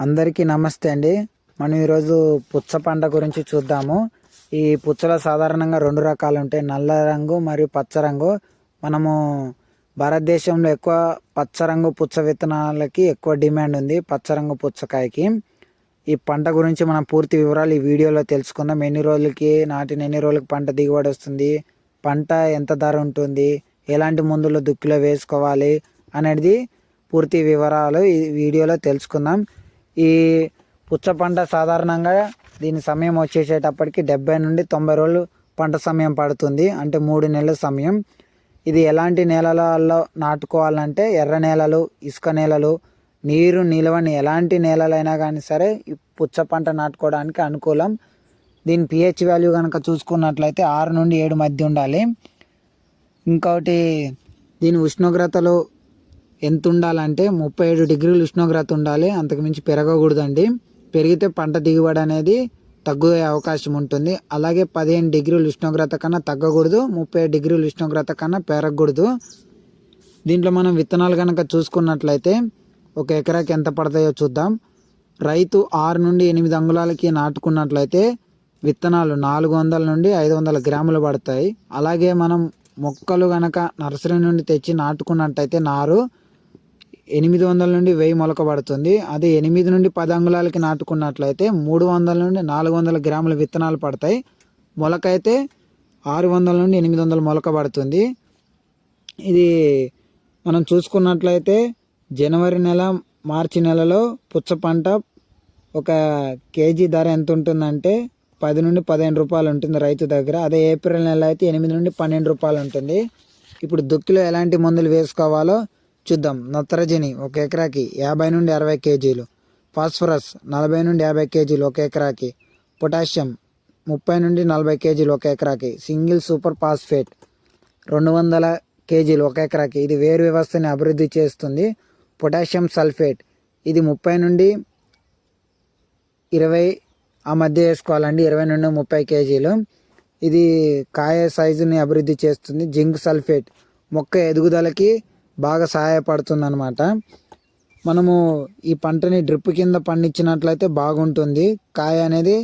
అందరికీ నమస్తే అండి. మనం ఈరోజు పుచ్చ పంట గురించి చూద్దాము. ఈ పుచ్చలో సాధారణంగా రెండు రకాలు ఉంటాయి. నల్ల రంగు మరియు పచ్చ రంగు. మనము భారతదేశంలో ఎక్కువ పచ్చ రంగు పుచ్చ విత్తనాలకి ఎక్కువ డిమాండ్ ఉంది పచ్చ రంగు పుచ్చకాయకి. ఈ పంట గురించి మనం పూర్తి వివరాలు ఈ వీడియోలో తెలుసుకుందాం. ఎన్ని రోజులకి నాటిన ఎన్ని రోజులకి పంట దిగుబడి వస్తుంది పంట ఎంత ధర ఉంటుంది ఎలాంటి మందులు దుక్కిలో వేసుకోవాలి అనేది పూర్తి వివరాలు ఈ వీడియోలో తెలుసుకుందాం. ఈ పుచ్చ పంట సాధారణంగా దీని సమయం వచ్చేసేటప్పటికి డెబ్బై నుండి తొంభై రోజులు పంట సమయం పడుతుంది. అంటే మూడు నెలల సమయం. ఇది ఎలాంటి నేలలలో నాటుకోవాలంటే ఎర్ర నేలలు ఇసుక నేలలు నీరు నిలవని ఎలాంటి నేలలైనా కానీ సరే ఈ పుచ్చ పంట నాటుకోవడానికి అనుకూలం. దీని పిహెచ్ వాల్యూ కనుక చూసుకున్నట్లయితే ఆరు నుండి ఏడు మధ్య ఉండాలి. ఇంకొకటి దీని ఉష్ణోగ్రతలు ఎంత ఉండాలంటే ముప్పై ఏడు డిగ్రీలు ఉష్ణోగ్రత ఉండాలి అంతకుమించి పెరగకూడదండి. పెరిగితే పంట దిగుబడి అనేది తగ్గే అవకాశం ఉంటుంది. అలాగే పదిహేను డిగ్రీల ఉష్ణోగ్రత కన్నా తగ్గకూడదు ముప్పై డిగ్రీల ఉష్ణోగ్రత కన్నా పెరగకూడదు. దీంట్లో మనం విత్తనాలు కనుక చూసుకున్నట్లయితే ఒక ఎకరాకి ఎంత పడతాయో చూద్దాం. రైతు ఆరు నుండి ఎనిమిది అంగుళాలకి నాటుకున్నట్లయితే విత్తనాలు నాలుగు వందల నుండి ఐదు వందల గ్రాములు పడతాయి. అలాగే మనం మొక్కలు కనుక నర్సరీ నుండి తెచ్చి నాటుకున్నట్టయితే నారు ఎనిమిది వందల నుండి వెయ్యి మొలక పడుతుంది అదే ఎనిమిది నుండి పది అంగుళాలకి నాటుకున్నట్లయితే మూడు వందల నుండి నాలుగు వందల గ్రాముల విత్తనాలు పడతాయి. మొలక అయితే ఆరు వందల నుండి ఎనిమిది వందల మొలక పడుతుంది ఇది మనం చూసుకున్నట్లయితే జనవరి నెల మార్చి నెలలో పుచ్చ పంట ఒక కేజీ ధర ఎంత ఉంటుందంటే పది నుండి పదిహేను రూపాయలు ఉంటుంది రైతు దగ్గర. అదే ఏప్రిల్ నెల అయితే ఎనిమిది నుండి పన్నెండు రూపాయలు ఉంటుంది. ఇప్పుడు దుక్కిలో ఎలాంటి మందులు వేసుకోవాలో చూద్దాం. నత్రజని ఒక ఎకరాకి యాభై నుండి అరవై కేజీలు. ఫాస్ఫరస్ నలభై నుండి యాభై కేజీలు ఒక ఎకరాకి. పొటాషియం ముప్పై నుండి నలభై కేజీలు ఒక ఎకరాకి. సింగిల్ సూపర్ ఫాస్ఫేట్ రెండు వందల కేజీలు ఒక ఎకరాకి. ఇది వేరు వ్యవస్థని అభివృద్ధి చేస్తుంది. పొటాషియం సల్ఫేట్ ఇది ముప్పై నుండి ఇరవై ఆ మధ్య వేసుకోవాలండి. ఇరవై నుండి ముప్పై కేజీలు. ఇది కాయ సైజుని అభివృద్ధి చేస్తుంది. జింక్ సల్ఫేట్ మొక్క ఎదుగుదలకి బాగా సహాయపడుతుంది అనమాట మనము ఈ పంటని డ్రిప్ కింద పండించినట్లయితే బాగుంటుంది. కాయ అనేది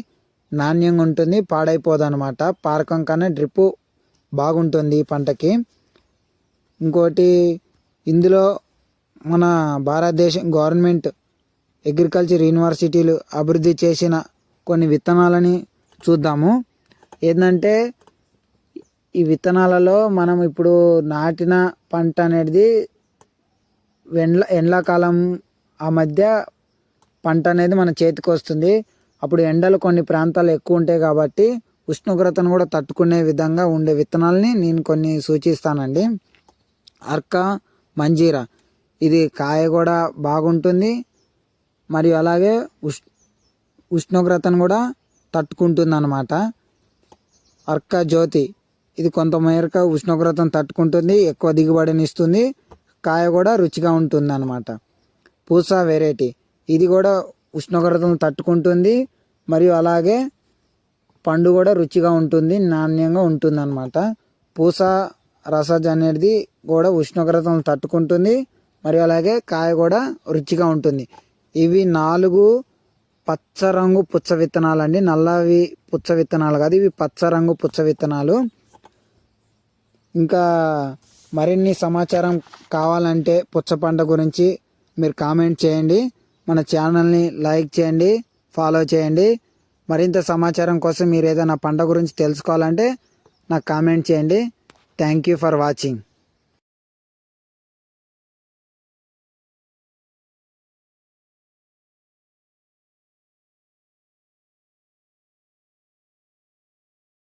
నాణ్యంగా ఉంటుంది పాడైపోదు అనమాట పారకం కన్నా డ్రిప్ బాగుంటుంది ఈ పంటకి. ఇంకోటి ఇందులో మన భారతదేశం గవర్నమెంట్ అగ్రికల్చర్ యూనివర్సిటీలు అభివృద్ధి చేసిన కొన్ని విత్తనాలని చూద్దాము. ఏంటంటే ఈ విత్తనాలలో మనం ఇప్పుడు నాటిన పంట అనేది ఎండ్ల ఎండాకాలం ఆ మధ్య పంట అనేది మన చేతికి వస్తుంది. అప్పుడు ఎండలు కొన్ని ప్రాంతాలు ఎక్కువ ఉంటాయి కాబట్టి ఉష్ణోగ్రతను కూడా తట్టుకునే విధంగా ఉండే విత్తనాలని నేను కొన్ని సూచిస్తానండి. అర్క మంజీరా. ఇది కాయ కూడా బాగుంటుంది. మరియు అలాగే ఉష్ ఉష్ణోగ్రతను కూడా తట్టుకుంటుంది అన్నమాట అర్క జ్యోతి. ఇది కొంతమేరక ఉష్ణోగ్రతను తట్టుకుంటుంది ఎక్కువ దిగుబడిని ఇస్తుంది కాయ కూడా రుచిగా ఉంటుంది అనమాట పూసా వెరైటీ. ఇది కూడా ఉష్ణోగ్రతను తట్టుకుంటుంది మరియు అలాగే పండు కూడా రుచిగా ఉంటుంది నాణ్యంగా ఉంటుంది అనమాట పూస రసజ్ అనేది కూడా ఉష్ణోగ్రతను తట్టుకుంటుంది మరియు అలాగే కాయ కూడా రుచిగా ఉంటుంది. ఇవి నాలుగు పచ్చ రంగు పుచ్చ విత్తనాలు అండి నల్లవి పుచ్చ విత్తనాలు కాదు ఇవి పచ్చ రంగు పుచ్చ విత్తనాలు. ఇంకా మరిన్ని సమాచారం కావాలంటే పుచ్చ పంట గురించి మీరు కామెంట్ చేయండి. మన ఛానల్ని లైక్ చేయండి ఫాలో చేయండి. మరింత సమాచారం కోసం మీరు ఏదైనా పంట గురించి తెలుసుకోవాలంటే నాకు కామెంట్ చేయండి. Thank you for watching.